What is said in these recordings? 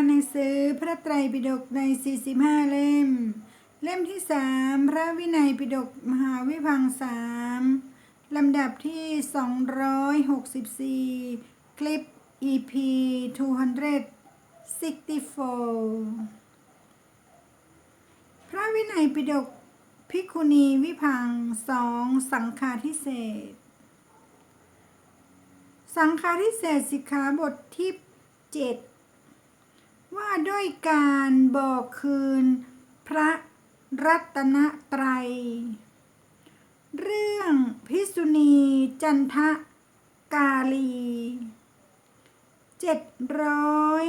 านหนังสือพระไตรปิฎกใน 45 เล่ม เล่มที่3พระวินัยปิฎกมหาวิพังสามลำดับที่ 264 คลิป EP 264 พระวินัยปิฎกภิกขุณีวิพังสองสังฆาทิเศษ สังฆาทิเศษสิกขาบทที่เจ็ด ว่าด้วยการบอกคืน พระรัตนตรัย เรื่องพิสุณีจันทะกาลีเจ็ดร้อย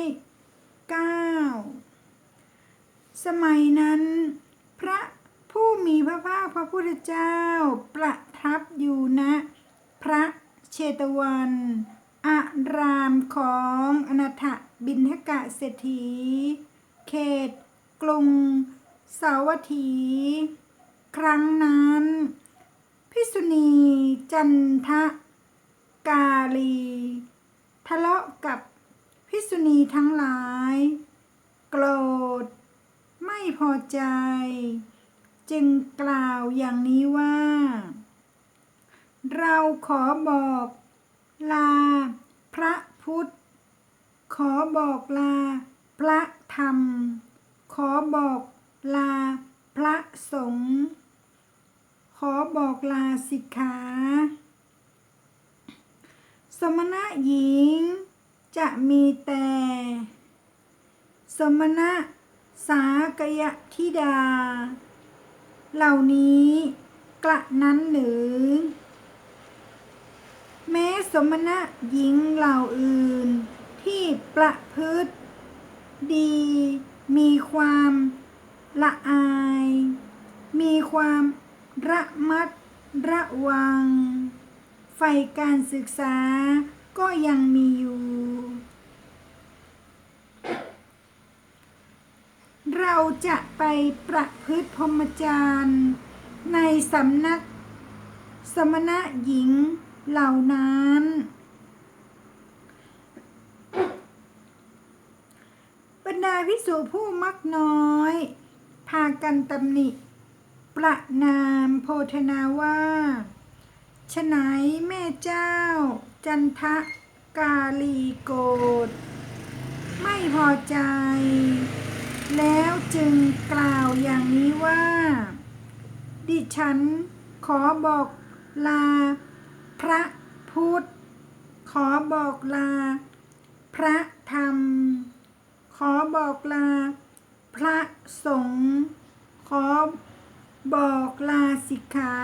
เก้าสมัยนั้น พระผู้มีพระภาคพระพุทธเจ้า ประทับอยู่ณพระเชตวัน อารามของอนาถ บินทกะเศรษฐี เขต กรุง สาวัตถี ครั้งนั้น พิสุณีจันทะกาลี ทะเลาะกับพิสุณีทั้งหลาย โกรธ ไม่พอใจ จึงกล่าวอย่างนี้ว่า เราขอบอกลาพระพุทธ ขอบอกลา พระธรรม ขอบอกลา พระสงฆ์ขอบอกลาสิกขาสมณะหญิง จะมีแต่ สมณะสากยธิดา เหล่านี้กระนั้นหรือ แม้สมณะหญิงเหล่าอื่น ที่ประพฤติดี มีความละอาย มีความระมัดระวังใฝ่การศึกษาก็ยังมีอยู่ เราจะไปประพฤติพรหมจรรย์ในสำนักสมณะหญิงเหล่านั้น บ สุผู้มักน้อย พากันตำหนิ ประนามโพธนาว่าฉไหนแม่เจ้า จันทะกาลีโกดไม่พอใจ แล้วจึงกล่าวอย่างนี้ว่า ดิฉันขอบอกลา พระพุทธ ขอบอกลา พระธรรม ขอบอกลา พระสงฆ์ขอบอกลาสิกขา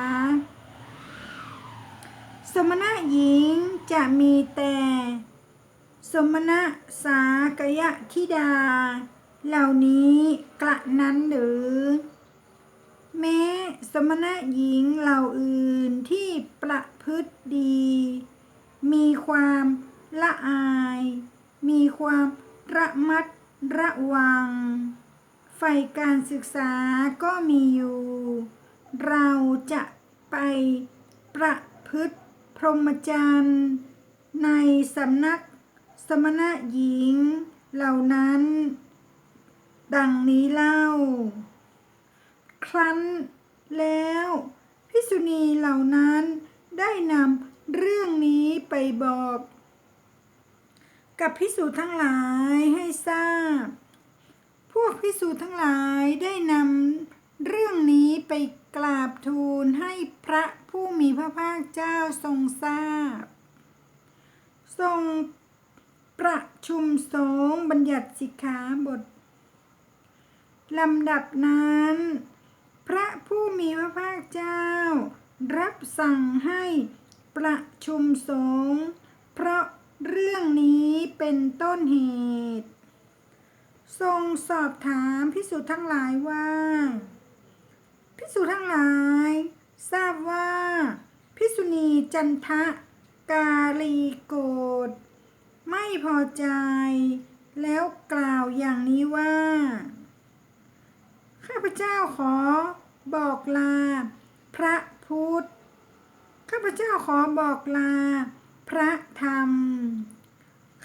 สมณะหญิงจะมีแต่ สมณะสากยะธิดา เหล่านี้กระนั้นหรือ แม้สมณะหญิงเหล่าอื่นที่ประพฤติดี มีความละอาย มีความระมัด ระวังใฝ่การศึกษาก็มีอยู่ เราจะไปประพฤติพรหมจรรย์ในสำนักสมณะหญิงเหล่านั้น ดังนี้เล่า ครั้นแล้วพิสุณีเหล่านั้นได้นำเรื่องนี้ไปบอก กับพิสูจน์ทั้งหลายให้ทราบ พวกพิสูจน์ทั้งหลายได้นำเรื่องนี้ไปกราบทูลให้พระผู้มีพระภาคเจ้าทรงทราบ ทรงประชุมสงฆ์บัญญัติสิกขาบทลำดับนั้น พระผู้มีพระภาคเจ้า รับสั่งให้ประชุมสงฆ์เพราะ เรื่องนี้เป็นต้นเหตุ ทรงสอบถามพิสุทั้งหลายว่าพิสุทั้งหลาย ทราบว่าพิสุณีจันทะกาลีโกดไม่พอใจ แล้วกล่าวอย่างนี้ว่า ข้าพเจ้าขอบอกลา พระพุทธ ข้าพเจ้าขอบอกลา พระธรรม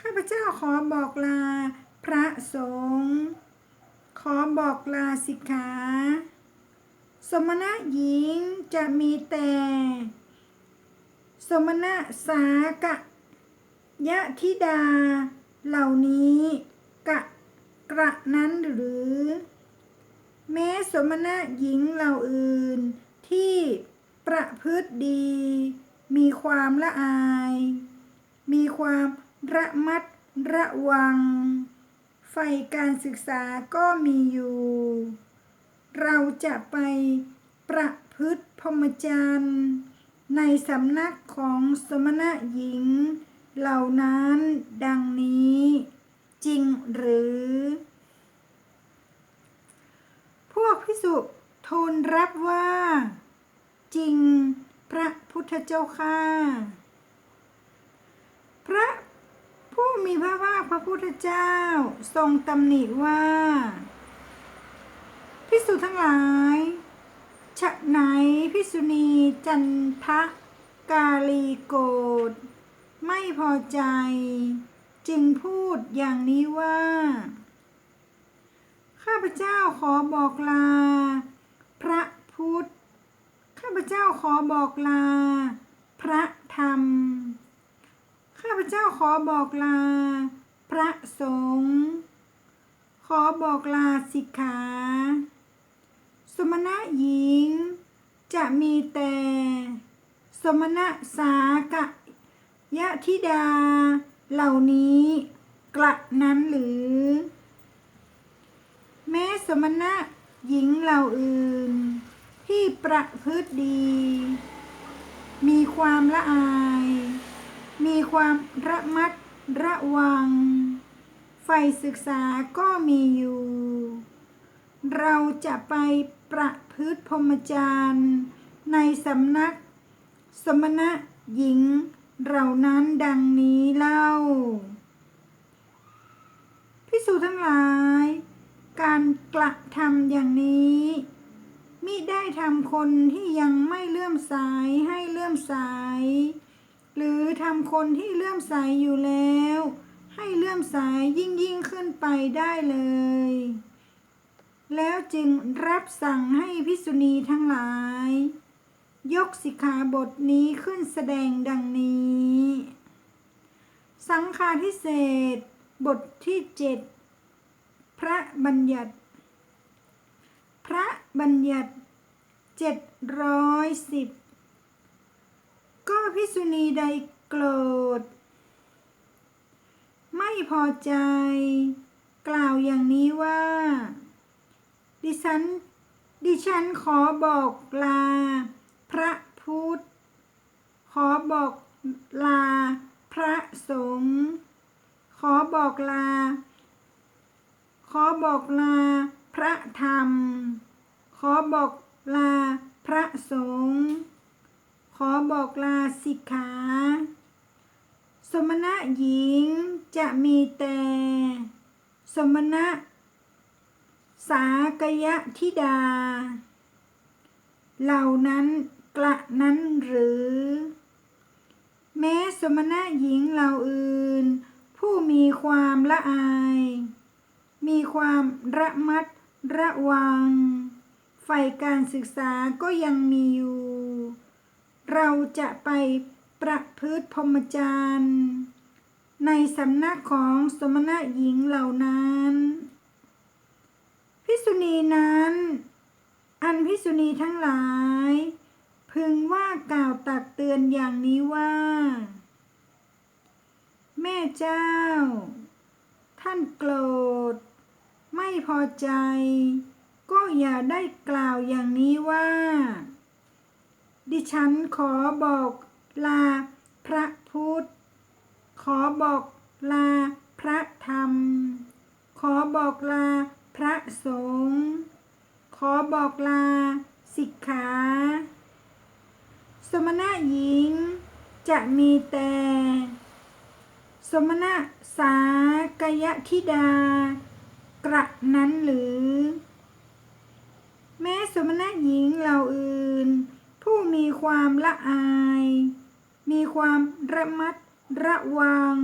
ข้าพเจ้าขอบอกลา พระสงฆ์ขอบอกลาสิกขาสมณะหญิงจะมีแต่ สมณะสากะยะธิดา เหล่านี้กะกระนั้นหรือ แม้สมณะหญิงเหล่าอื่นที่ประพฤติดี มีความละอาย มีความระมัดระวัง ใฝ่การศึกษาก็มีอยู่ เราจะไปประพฤติพรหมจรรย์ในสำนักของสมณะหญิง เหล่านั้นดังนี้ จริงหรือ พวกพิสุทูลรับว่า จริงพระ พุทธเจ้าค่ะพระผู้มีพระภาคพระพุทธเจ้าทรงตำหนิว่าพิสุทั้งหลายฉะไหนพิสุณีจันทะกาลีโกดไม่พอใจ จึงพูดอย่างนี้ว่า ข้าพเจ้าขอบอกลา พระพุทธ พเจ้าขอบอกลา พระธรรม ข้าพเจ้าขอบอกลา พระสงฆ์ขอบอกลาสิกขา สมณะหญิง จะมีแต่ สมณะสากะยะธิดา เหล่านี้ กระนั้นหรือ แม้สมณะหญิงเหล่าอื่น ที่ประพฤติดี มีความละอาย มีความระมัดระวังใฝ่ศึกษาก็มีอยู่ เราจะไปประพฤติพรหมจรรย์ในสำนัก สมณะหญิงเหล่านั้นดังนี้เล่าพิสูจทั้งหลาย การกระทำอย่างนี้ มิได้ทำคนที่ยังไม่เลื่อมใสให้เลื่อมใส หรือทำคนที่เลื่อมใสอยู่แล้ว ให้เลื่อมใสยิ่งยิ่งขึ้นไปได้เลย แล้วจึงรับสั่งให้พิสุณีทั้งหลาย ยกสิกขาบทนี้ขึ้นแสดงดังนี้ สังฆาทิเศษบทที่เจ็ดพระบัญญัติ พระบัญญัติเจ็ดร้อยสิบก็พิสุณีใดโกรธ ไม่พอใจ กล่าวอย่างนี้ว่า ดิฉัน ดิฉันขอบอกลา พระพุทธ ขอบอกลา พระสงฆ์ขอบอกลา ขอบอกลา พระธรรม ขอบอกลาพระสงฆ์ขอบอกลาสิกขา สมณะหญิงจะมีแต่ สมณะ สากยะธิดา เหล่านั้นกระนั้นหรือ แม้สมณะหญิงเหล่าอื่น ผู้มีความละอาย มีความระมัด ระวังใฝ่การศึกษาก็ยังมีอยู่ เราจะไปประพฤติพรหมจรรย์ในสำนักของสมณะหญิงเหล่านั้น พิสุณีนั้น อันพิสุณีทั้งหลาย พึงว่ากล่าวตักเตือนอย่างนี้ว่า แม่เจ้า ท่านโกรธ ไม่พอใจ ก็อย่าได้กล่าวอย่างนี้ว่า ดิฉันขอบอกลาพระพุทธ ขอบอกลาพระธรรม ขอบอกลาพระสงฆ์ขอบอกลาสิกขา สมณะหญิงจะมีแต่ สมณะสากยะธิดา กระนั้นหรือ แม้สมณะหญิงเหล่าอื่น ผู้มีความละอาย มีความระมัดระวัง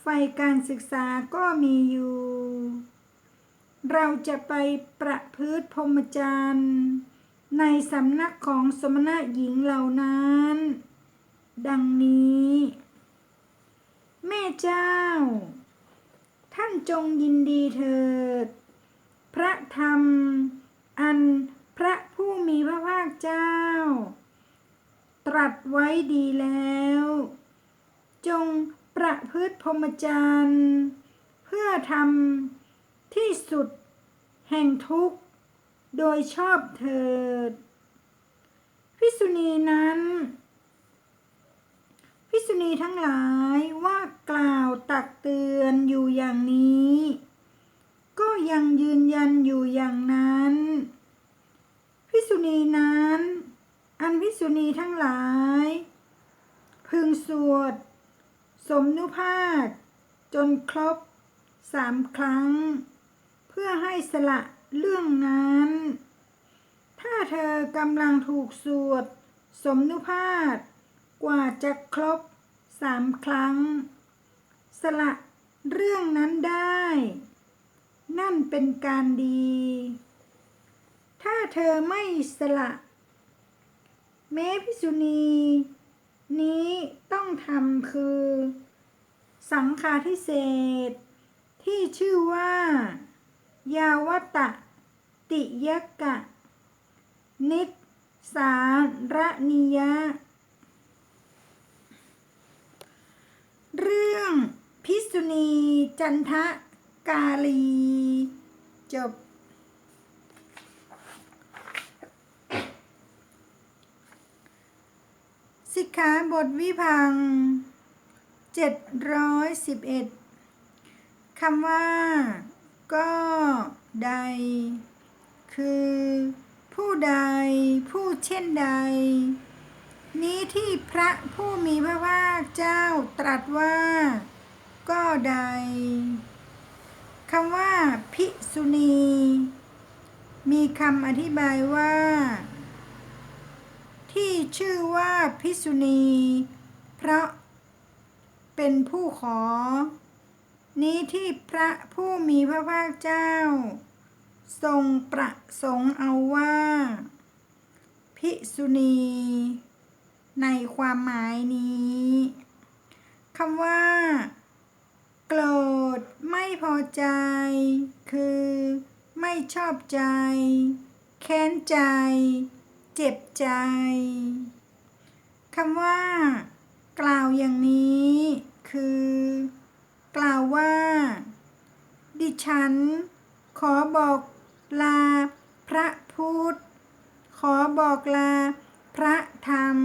ใฝ่การศึกษาก็มีอยู่ เราจะไปประพฤติพรหมจรรย์ในสำนักของสมณะหญิงเหล่านั้น ดังนี้ แม่เจ้า ท่านจงยินดีเถิด พระธรรม อันพระผู้มีพระภาคเจ้า ตรัสไว้ดีแล้ว จงประพฤติพรหมจรรย์เพื่อทำที่สุดแห่งทุกข์ โดยชอบเถิด พิกษุณีนั้น พิกษุณีทั้งหลายว่ากล่าวตักเตือนอยู่อย่างนี้ ก็ยังยืนยันอยู่อย่างนั้นพิกษุณีนั้น อันพิกษุณีทั้งหลาย พึงสวด สมนุภาพจนครบสามครั้ง เพื่อให้สละเรื่องนั้น ถ้าเธอกำลังถูกสวด สมนุภาพ กว่าจะครบสามครั้ง สละเรื่องนั้นได้ นั่นเป็นการดี ถ้าเธอไม่สละแม้พิกษุณี นี้ต้องทำคือ สังฆาทิเศษ ที่ชื่อว่า ยาวัตะ ติยกะ นิสสารนิยะ เรื่องพิษุณีจันทะกาลี จบ สิกขาบทวิพังเจ็ดร้อยสิบเอ็ดคำว่า ก็ใด คือ ผู้ใด ผู้เช่นใด นี้ที่พระผู้มีพระภาคเจ้าตรัสว่า ก็ใดคำว่า ภิกษุณี มีคำอธิบายว่า ที่ชื่อว่าภิกษุณี เพราะเป็นผู้ขอ นี้ที่พระผู้มีพระภาคเจ้า ทรงประสงค์เอาว่า ภิกษุณี ในความหมายนี้คำว่า โกรธไม่พอใจ คือ ไม่ชอบใจ แค้นใจ เจ็บใจคำว่า กล่าวอย่างนี้ คือ กล่าวว่า ดิฉัน ขอบอกลา พระพุทธ ขอบอกลา พระธรรม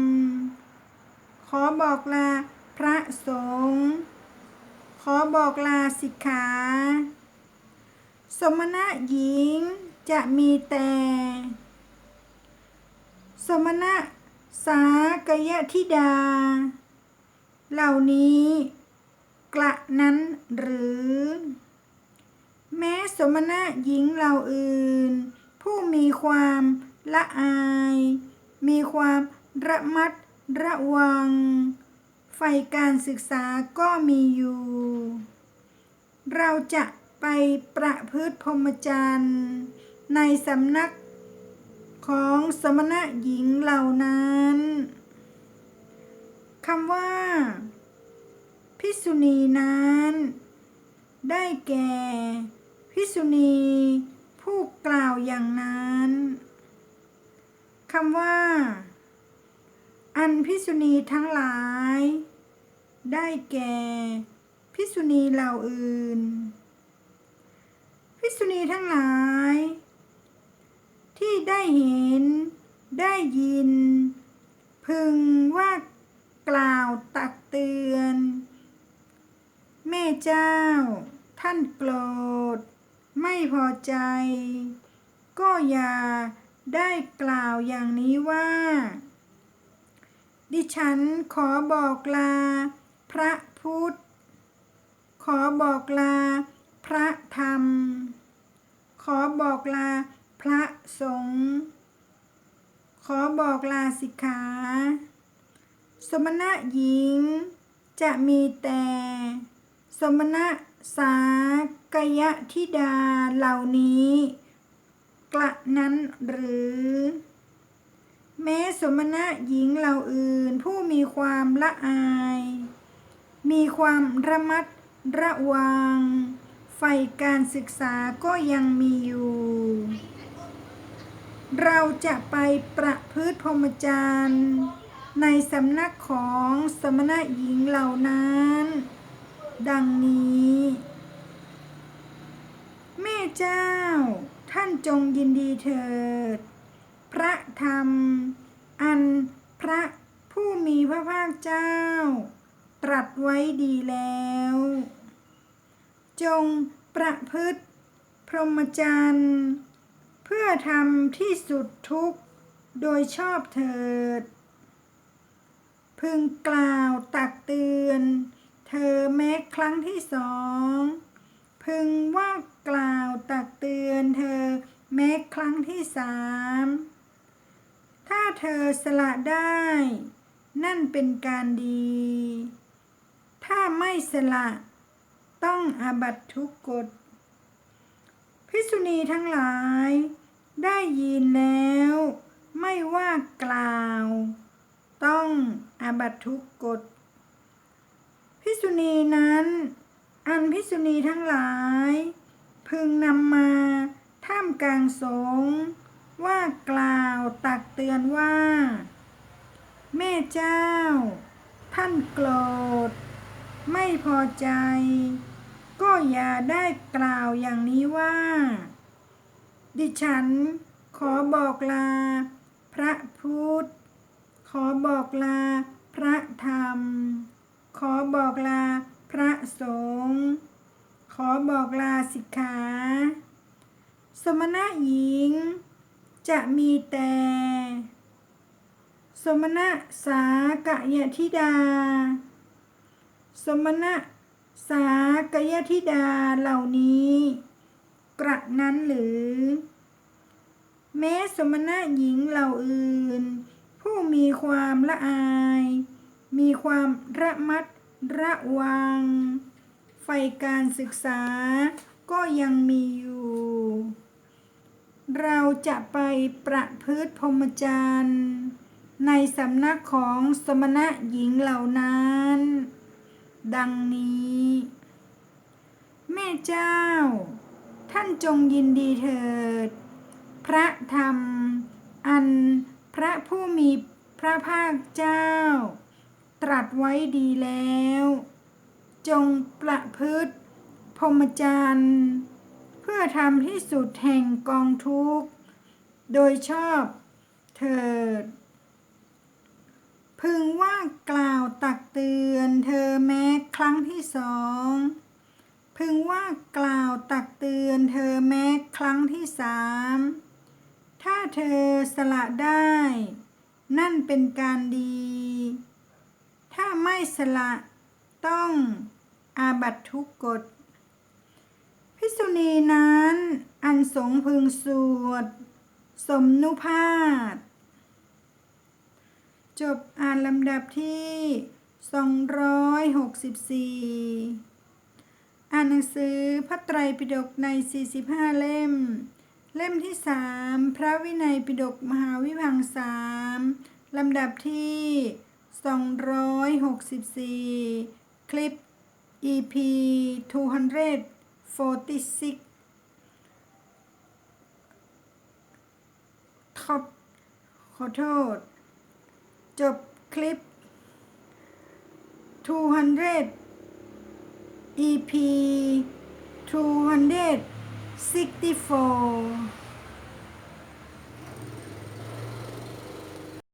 ขอบอกลาพระสงฆ์ขอบอกลาสิกขา สมณะหญิงจะมีแต่ สมณะสากยธิดา เหล่านี้ กระนั้นหรือ แม้สมณะหญิงเหล่าอื่น ผู้มีความละอาย มีความระมัดระวังใฝ่การศึกษาก็มีอยู่ เราจะไปประพฤติพรหมจรรย์ ในสำนักของสมณะหญิงเหล่านั้นคำว่า พิกษุณีนั้น ได้แก่ พิกษุณีผู้กล่าวอย่างนั้น คำว่า อันพิษุณีทั้งหลาย ได้แก่ พิษุณีเหล่าอื่น พิษุณีทั้งหลาย ที่ได้เห็น ได้ยิน พึงว่ากล่าวตักเตือน แม่เจ้า ท่านโกรธ ไม่พอใจ ก็อย่า ได้กล่าวอย่างนี้ว่า ดิฉันขอบอกลา พระพุทธ ขอบอกลา พระธรรม ขอบอกลา พระสงฆ์ขอบอกลาสิกขา สมณะหญิง จะมีแต่ สมณะสากยะธิดาเหล่านี้ กระนั้นหรือ แม้สมณะหญิงเหล่าอื่น ผู้มีความละอาย มีความระมัดระวังใฝ่การศึกษาก็ยังมีอยู่ เราจะไปประพฤติพรหมจรรย์ในสำนักของสมณะหญิงเหล่านั้น ดังนี้ แม่เจ้า ท่านจงยินดีเถิด พระธรรม อันพระผู้มีพระภาคเจ้า ตรัสไว้ดีแล้ว จงประพฤติพรหมจรรย์เพื่อทำที่สุดทุกข์โดยชอบเถิด พึงกล่าวตักเตือน เธอแม้ครั้งที่สอง พึงว่า กล่าวตักเตือนเธอแม้ครั้งที่สามถ้าเธอสละได้ นั่นเป็นการดี ถ้าไม่สละต้องอาบัตทุกกฎภิษุณีทั้งหลาย ได้ยินแล้ว ไม่ว่ากล่าว ต้องอาบัตทุกกฎภิษุณีนั้น อันภิษุณีทั้งหลาย พึงนำมาท่ามกลางสงว่ากล่าวตักเตือนว่า แม่เจ้า ท่านโกรธ ไม่พอใจ ก็อย่าได้กล่าวอย่างนี้ว่า ดิฉันขอบอกลา พระพุทธ ขอบอกลา พระธรรม ขอบอกลาพระสงฆ์ อบอกลาสิกขาสมณะหญิง จะมีแต่ สมณะสากยธิดา สมณะสากยธิดาเหล่านี้ กระนั้นหรือ แม้สมณะหญิงเหล่าอื่น ผู้มีความละอาย มีความระมัดระวัง ใฝ่การศึกษาก็ยังมีอยู่ เราจะไปประพฤติพรหมจรรย์ในสำนักของสมณะหญิงเหล่านั้น ดังนี้ แม่เจ้า ท่านจงยินดีเถิด พระธรรม อันพระผู้มีพระภาคเจ้า ตรัสไว้ดีแล้ว จงประพฤติพรหมจรรย์ เพื่อทำที่สุดแห่งกองทุกข์ โดยชอบเถิด พึงว่ากล่าวตักเตือนเธอแม้ครั้งที่สอง พึงว่ากล่าวตักเตือนเธอแม้ครั้งที่สามถ้าเธอสละได้ นั่นเป็นการดี ถ้าไม่สละ ต้องอาบัตทุกกฎภิกษุณีนั้น อันสงพึงสวด สมนุภาพจบอ่านลำดับที่ 264 อ่านหนังสือพระไตรปิฎกใน 45 เล่ม เล่มที่ 3 พระวินัยปิฎกมหาวิพังสามลำดับที่ 264 คลิป EP 246ท็อปขอโทษ จบคลิป 200 EP 264